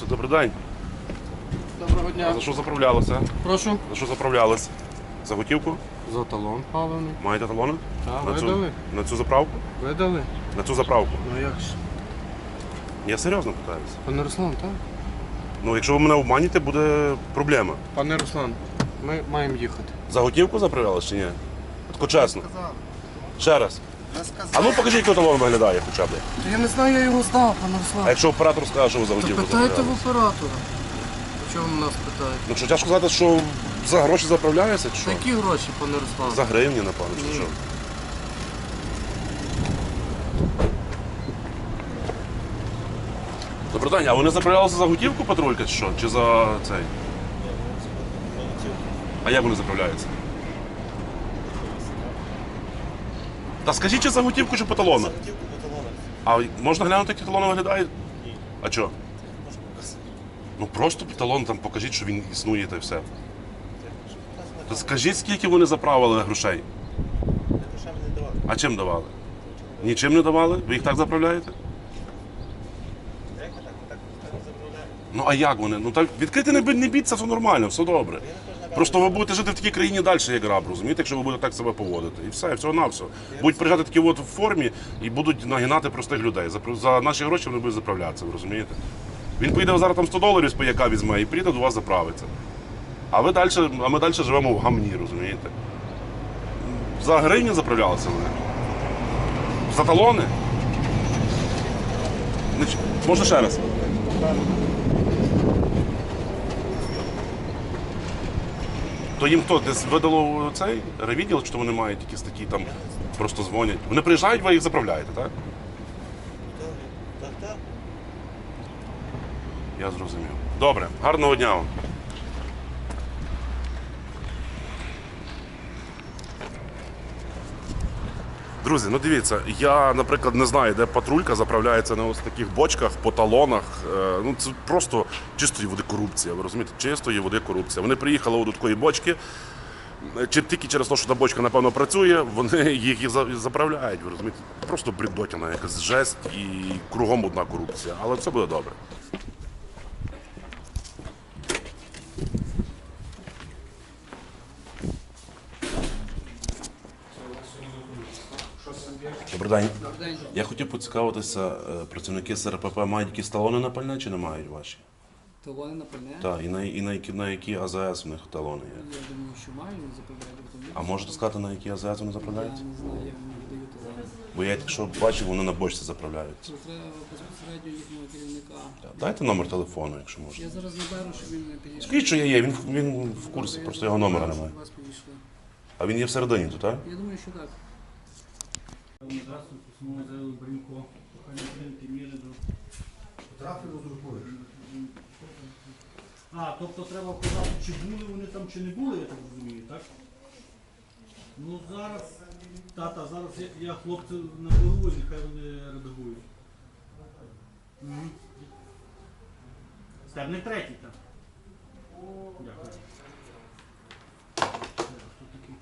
Це добрий день. Доброго А дня. за що заправлялося? Прошу. За що заправлялися? За готівку? За талон паливний. Маєте талони? Так, на, цю, видали. на цю заправку? Видали? На цю заправку. Ну як ж? Я серйозно питаюся. Пане Руслан, так? Ну, якщо ви мене обманіте, буде проблема. Пане Руслан, ми маємо їхати. За готівку заправлялися чи ні? Тако чесно. Ще раз. А ну покажіть, як талон виглядає хоча б. Та я не знаю, я його здав, пане А Руслан. якщо оператор скаже, що ви за То готівку питайте в оператора. Чого ви нас питаєте? Ну що тяжко сказати, що за гроші заправляються чи За що? які гроші, пане Руслан? За гривні, напевно, чи що? Добрий день, а вони заправлялися за готівку патрулька чи що? Чи за цей? А як вони заправляються? Та скажіть, чи за готівку, чи по талонах? А можна глянути, як ті талони виглядають? Ні. А що? Ну просто талон там покажіть, що він існує та й все. То скажіть, скільки вони заправили грошей? А чим давали? Нічим не давали? Ви їх так заправляєте? Ну а як вони? Ну так відкрити не, бі- не біться, все нормально, все добре. Просто ви будете жити в такій країні далі, як раб, розумієте, якщо ви будете так себе поводити. І все, всього на все. Будуть приїжджати такі от в формі і будуть нагинати простих людей. За, за наші гроші вони будуть заправлятися, ви розумієте? Він поїде зараз там 100 доларів з паяка візьме і приїде до вас заправиться. А ви далі, а ми далі живемо в гамні, розумієте? За гривні заправлялися вони. За талони? Можна ще раз? То їм хто десь видало цей ревідділ, що вони мають якісь такі там просто дзвонять. Вони приїжджають, ви їх заправляєте, так? Так, так? Я зрозумів. Добре, гарного дня вам. Друзі, ну дивіться, я, наприклад, не знаю, де патрулька заправляється на ось таких бочках, по талонах. Е, Ну це просто чистої води корупція. Ви розумієте? Чистої води корупція. Вони приїхали до такої бочки. Чи тільки через те, що та бочка, напевно, працює, вони їх і заправляють. Ви розумієте? Просто бредотіна, якась жесть і кругом одна корупція. Але все буде добре. Добрий день. Я хотів поцікавитися, е, працівники СРПП мають якісь талони на пальне чи не мають ваші? Талони на пальне? Так, і на, і на, які, на які АЗС у них талони є. Я думаю, що маю, не заправляю автомобіль. А можете сказати, на які АЗС вони Я заправляють? не знаю, я не видаю талони. Бо я якщо бачив, вони на бочці заправляються. Це треба безпосередньо їхнього керівника. Дайте номер телефону, якщо можна. Я зараз наберу, щоб він не підійшов. Скажіть, що я є, він, він в курсі, просто його номера немає. А він є всередині тут, так? Я думаю, що так. Здравствуйте, снова заявил Бринько. Пока не прийняті міри до... Трафік розрахуєш. А, тобто треба вказати, чи були вони там, чи не були, я так розумію, так? Ну зараз, тата, зараз я, я хлопців наберу, і нехай вони редагують. Угу. Стерник третій, так. Дякую. Хто такий?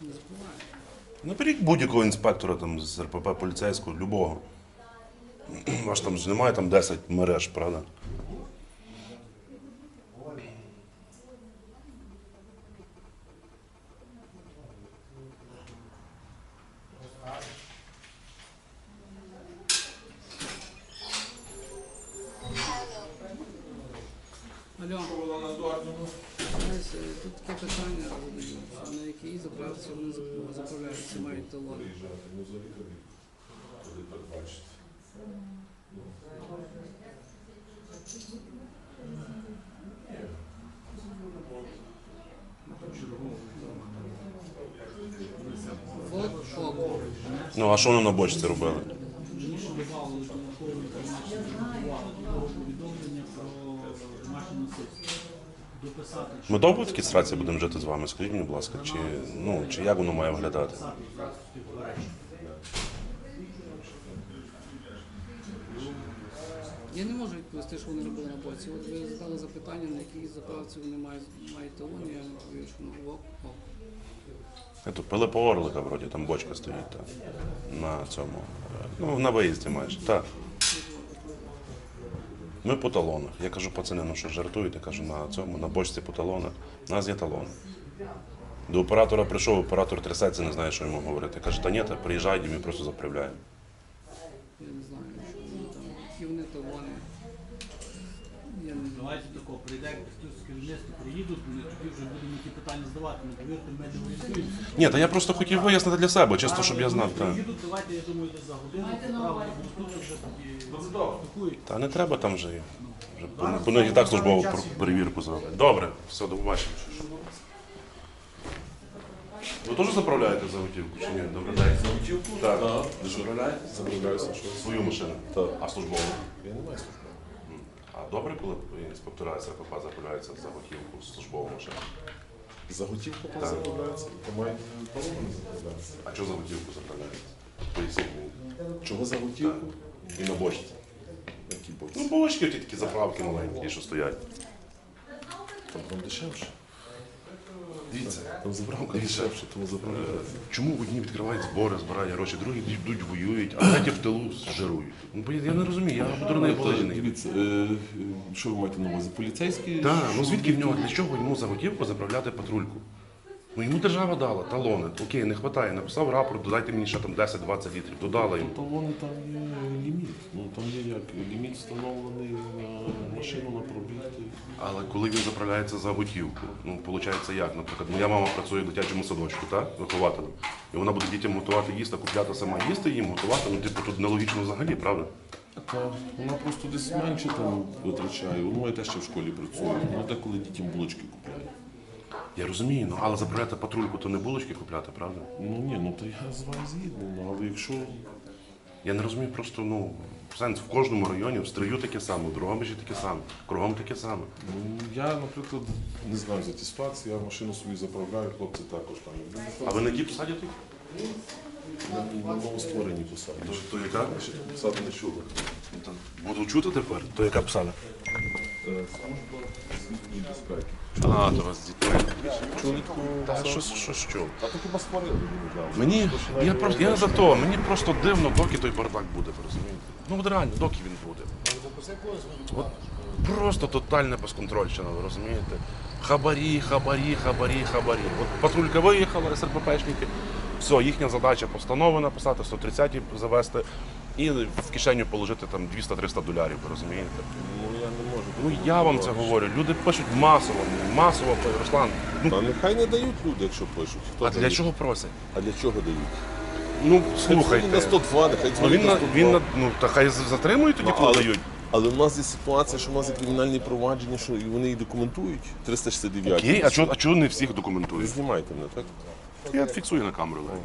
Не забуваю. Наберіть будь-якого інспектора там з РПП поліцейського, любого. Ваш там ж немає там 10 мереж, правда? Заправляються, мають талони. От ок. Ну, а що вони на бочці робили? Мені ще додавали повідомлення про домашнє насильство. Ми довго в такій ситуації будемо жити з вами? Скажіть мені, будь ласка, чи, ну, чи як воно має виглядати? Я не можу відповісти, що вони робили на боці. От ви задали запитання, на якій заправці вони мають, мають талон, я відповів, що ну ок, ок. Ето, Пилипа Орлика, вроді, там бочка стоїть та, на цьому. е, Ну, на виїзді майже. Так. Ми по талонах. Я кажу, пацани, ну що жартуєте? Кажу, на цьому, на бочці по талонах. У нас є талон. До оператора прийшов, оператор трясеться, не знає, що йому говорити. Каже, та ні, та приїжджайте, ми просто заправляємо. Я не знаю, що вони там, які вони талони. Я не знаю. Давайте тако, прийде хтось з керівництва, приїдуть, ми тоді вже будемо ті питання здавати. Не повірте, ми не. Ні, та я просто хотів вияснити для себе, чисто, щоб я знав. Та. Приїдуть, давайте, я думаю, десь за годину, будуть тут, вже тоді спілкують. Та не треба там вже. вже по- по них і так службову пер- перевірку зробити. Добре, все, до побачення. Ви теж заправляєте за готівку чи ні? Добрий день. За готівку? Так. Ви заправляєте? Заправляюся, Свою машину? Так. А службову? я не маю служби. А добре, коли інспектора СРПП заправляються за готівку з службового машину? За готівку там заправляються, то мають половину заправляються. А чого за готівку заправляються? Поясніть мені. Чого за готівку? І на бочці. Які бочці? Ну, бочки, ті такі заправки маленькі, що стоять. Там, там дешевше. Дивіться. Там дешевше, тому заправляються. Чому одні відкривають збори, збирають гроші, другі йдуть воюють, а треті в тилу жирують? Ну, бо я не розумію, я дурний Та, положений. Дивіться, е, е, що ви маєте на увазі? Поліцейські? Так, ну звідки в нього, для чого йому за готівку заправляти патрульку? Ну йому держава дала талони. Окей, не вистачає. Написав рапорт, додайте мені ще там 10-20 літрів. Додала йому. Талони там є ліміт. Ну там є як ліміт встановлений на машину на пробіг. Але коли він заправляється за готівку, ну виходить як? Наприклад, моя мама працює в дитячому садочку, так? Вихователем. І вона буде дітям готувати їсти, купляти сама їсти їм готувати. Ну, типу, тут нелогічно взагалі, правда? Та вона просто десь менше там витрачає. Ну, моя теж ще в школі працює. Вона деколи дітям булочки купляє. Я розумію, ну але заправляти патрульку, то не булочки купляти, правда? Ну ні, ну то я з вами згідний. Ну але якщо Я не розумію просто, ну, сенс в кожному районі, в стрию таке саме, в Дрогобичі таке саме, кругом таке саме. Ну, я, наприклад, не знаю за ті ситуації, я машину свою заправляю, хлопці також там. А ви на які садять? На, На новостворені посаді. То, то яка? Ще не чули. Буду чути тепер? То яка посада? Служба звітної безпеки. А, то вас. Чули таку Та що, що, що? То хіба створили недавно. Мені, я просто, я за то, мені просто дивно, доки той бардак буде, ви розумієте? Ну от реально, доки він буде. От просто тотальна безконтрольщина, ви розумієте? Хабарі, хабарі, хабарі, хабарі. От патрулька виїхала, СРППшники, все, їхня задача постанови написати, 130-ті завести і в кишеню положити там 200-300 долярів, ви розумієте? Ну я не можу. Ну я вам це говорю. Люди пишуть масово, масово, Руслан. Ну, Та нехай не дають люди, якщо пишуть. Хто а для дає? чого просять? А для чого дають? Ну, Хай слухайте. на 102, нехай Ну дзвонять він на на 102. він на ну та хай з- затримують тоді, Ну, коли але- дають. Але в нас є ситуація, що в нас є кримінальні провадження, що і вони їх документують. 369. Окей, а чого а чого не всіх Ви документують? знімайте мене, так? Я фіксую на камеру. Лень.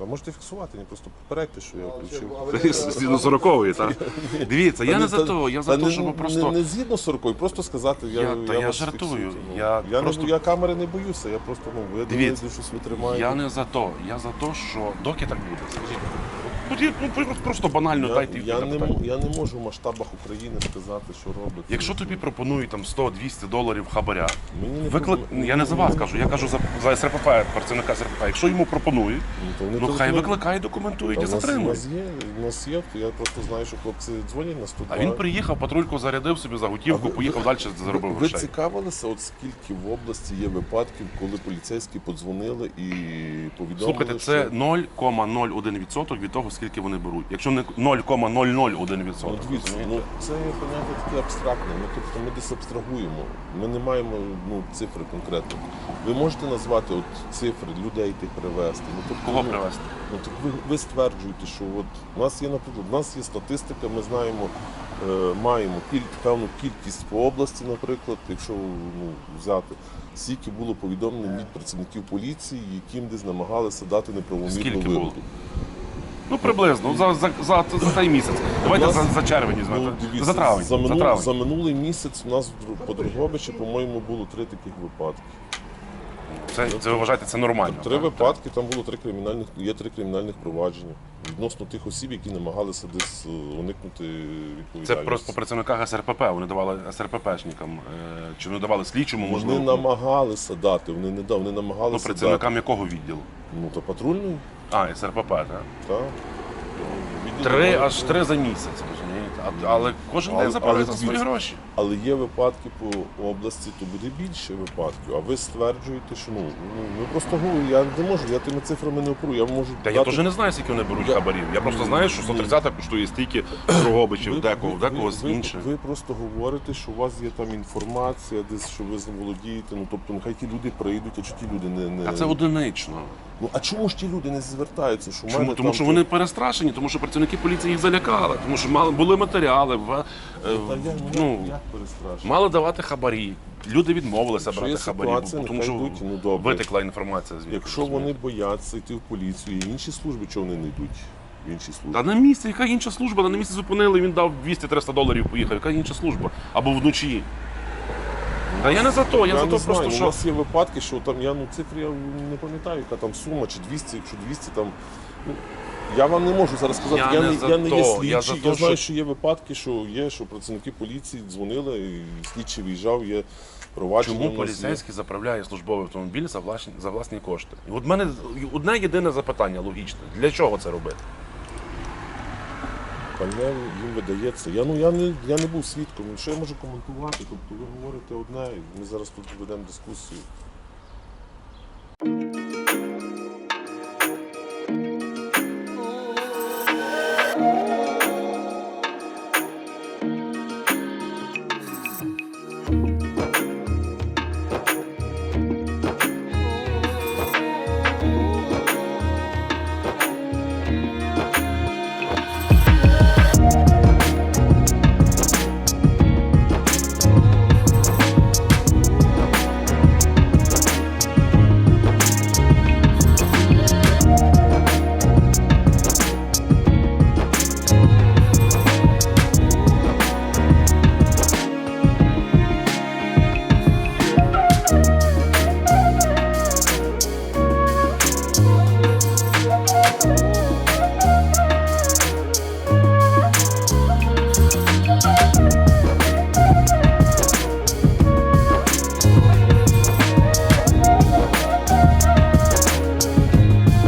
Та можете фіксувати, не просто попередьте, що я включив. Згідно 40-ї, так? Дивіться, я не за то, я за те, щоб просто. не згідно 40-ї, просто сказати, я, Я- та я вас жартую. фіксую, ну. Я я, просто- не, я камери не боюся, я просто, ну, я Дивіться, що щось витримаю. Я не за то. Я за те, що доки так буде. Скажіть. Тоді ну, про- просто банально я, дайте я, не, м- я не можу в масштабах України сказати, що робить. Якщо тобі пропонують там 100-200 доларів хабаря, Мені не виклик... пропону- я не за вас кажу, я кажу за, за СРПП, працівника СРПП. Якщо йому пропонують, Ну, то вони ну хай телефонують. викликає, документують Та і в нас, затримують. нас є, у нас є, я просто знаю, що хлопці дзвонять на 102. А він приїхав, патрульку зарядив собі за готівку, ви- поїхав далі, заробив Ви грошей. цікавилися, от скільки в області є випадків, коли поліцейські подзвонили і повідомили, Слухайте, це що... 0,01% від того, скільки вони беруть. Якщо не 0,001%. Ну, дивіться, ну це поняття таке абстрактне. Ну, тобто ми десь абстрагуємо. Ми не маємо ну, цифри конкретно. Ви можете назвати от цифри людей тих привезти. Ну, тобто, Кого ну, привезти? Ну так ви, ви стверджуєте, що от у нас є, наприклад, у нас є статистика, ми знаємо, е, маємо кіль, певну кількість по області, наприклад, якщо ну, взяти, скільки було повідомлень від працівників поліції, яким десь намагалися дати неправомірну вигоду. Ну приблизно, за, за, за, за той місяць. Давайте нас- за, за червень візьмемо. Ну, дивіться, за травень. за, За, травень. за минулий місяць у нас по Дрогобичі, по-моєму, було три таких випадки. Це, це ви вважаєте, це нормально? Три так? випадки, там було три кримінальних, є три кримінальних провадження відносно тих осіб, які намагалися десь уникнути відповідальності. Це просто по працівниках СРПП. Вони давали СРППшникам, е, чи вони давали слідчому, Вони намагалися дати, вони не дав, вони ну, працівникам працівникам якого відділу? Ну, то патрульний, А, СРПП, так? так. Три аж три за місяць? А- Але кожен Але- день але свої гроші. Але є випадки по області, то буде більше випадків. А ви стверджуєте, що ну, ну ми просто говорю, я не можу, я тими цифрами не оперую. Я можу Та я дати- теж не знаю, скільки вони беруть Я- хабарів. Я просто знаю, що 130 коштує стільки Дрогобичів, декого, ви- декого ви, інше. Ви просто говорите, що у вас є там інформація, десь що ви з володієте. Ну тобто, нехай ті люди прийдуть, а чи ті люди не, не... А це одинично. Ну а чому ж ті люди не звертаються? Що Чому? мене Тому там що вони перестрашені, тому що працівники поліції їх залякали, тому що мали були матеріали, в- е, Та я, ну, як, мали давати хабарі. Люди відмовилися Якщо брати є хабарі, ситуація, бо- тому нехай що йдуть, ну, добре. витекла інформація звідти. Якщо вони бояться йти в поліцію, і інші служби, чого вони не йдуть в інші служби? Та на місці, яка інша служба? На місці зупинили, він дав 200-300 доларів, поїхав. Яка інша служба? Або вночі. Та я не за то, я, за не то знаю, просто у що. нас є випадки, що там я ну цифри я не пам'ятаю, яка там сума, чи 200, якщо 200 там. Ну, я вам не можу зараз сказати, Я я, не за я не є то, слідчий. я Я, за то, знаю, що- що є випадки, що є, що працівники поліції дзвонили, і слідчий виїжджав, є провадження. Чому в нас є. поліцейський заправляє службовий автомобіль за власні, за власні кошти? І от мене одне єдине запитання логічне. Для чого це робити? Пальне їм видається. Я, ну, я, не, я не був свідком. Що я можу коментувати? Тобто ви говорите одне, ми зараз тут ведемо дискусію.